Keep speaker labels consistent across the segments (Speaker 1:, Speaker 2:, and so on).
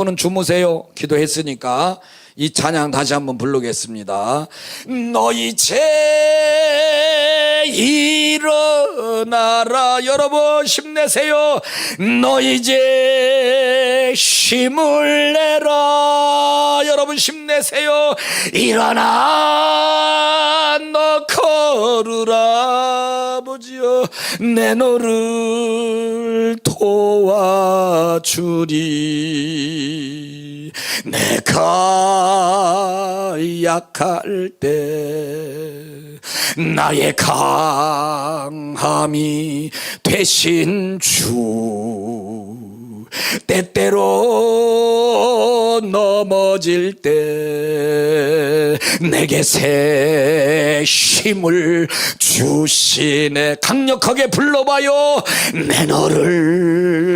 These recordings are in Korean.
Speaker 1: 분은 주무세요. 기도했으니까 이 찬양 다시 한번 부르겠습니다. 너희 죄 일어 나라 여러분 힘내세요. 너희 죄 힘을 내라 여러분 힘내세요. 일어나 너 걸으라 아버지여 내 너를 도와주리 내가 약할 때 나의 강함이 되신 주 때때로 넘어질 때 내게 새 힘을 주시네. 강력하게 불러봐요. 내 너를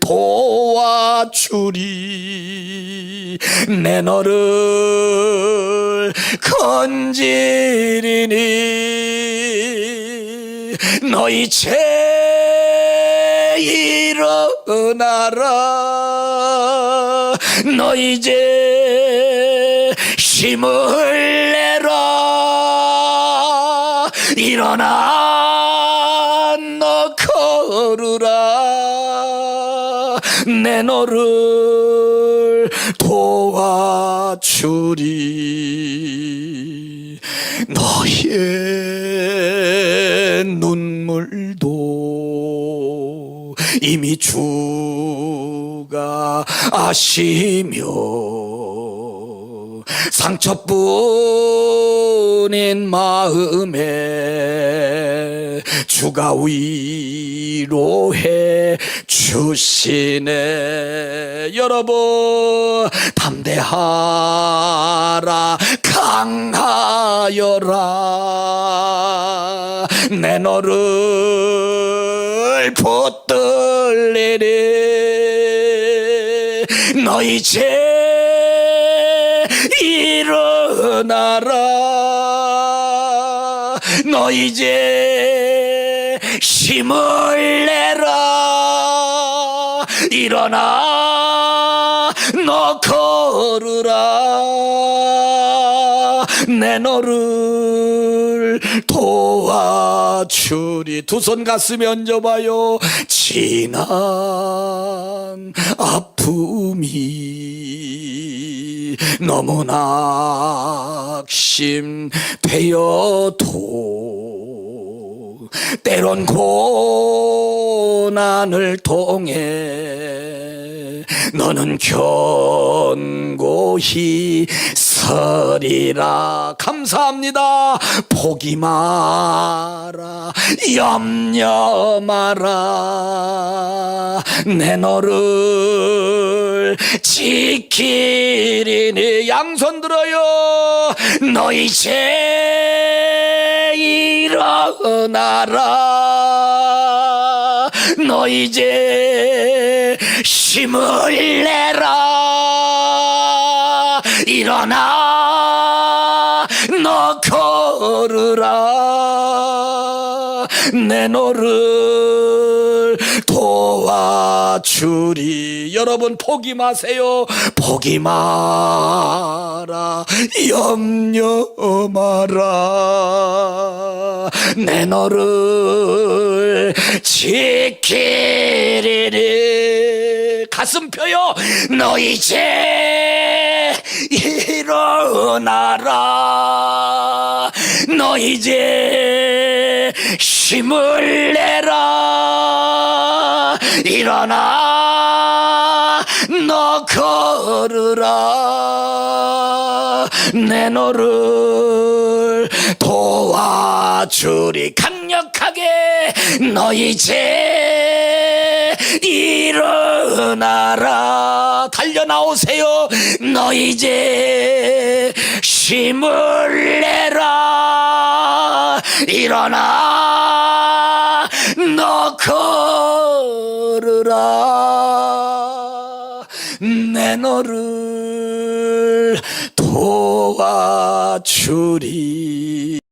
Speaker 1: 도와주리. 내 너를 건지리니 너희 죄 일어나라. 너희 이제 힘을 내라. 일어나 너 걸으라. 내 너를 도와주리 너의 눈물도 이미 주가 아시며 상처뿐인 마음에 주가 위로해 주시네. 여러분 담대하라 강하여라. 내 너를 붙들리리. 너희 죄 일어나라. 너희 이제 힘을 내라. 일어나 너 걸으라 내 너를 도와주리. 두 손 가슴에 얹어봐요. 지난 아픔이 너무 낙심되어도 때론 고난을 통해 너는 견고히 서리라. 감사합니다. 포기 마라. 염려 마라. 내 너를 지키리니 양손 들어요. 너희 죄 일어나라. 너희 이제 힘을 내라. 일어나. 너 걸으라. 내 너를 도와주리. 여러분 포기 마세요. 포기 마라 염려 마라. 내 너를 지키리니. 가슴 펴요. 너희 죄 일어나라. 너희 이제 힘을 내라. 일어나. 너 걸으라 내 너를 도와주리 강력하게. 너희 죄 일어나라. 달려 나오세요. 너희 이제 힘을 내라. 일어나. 너 걸으라. 내 너를 도와주리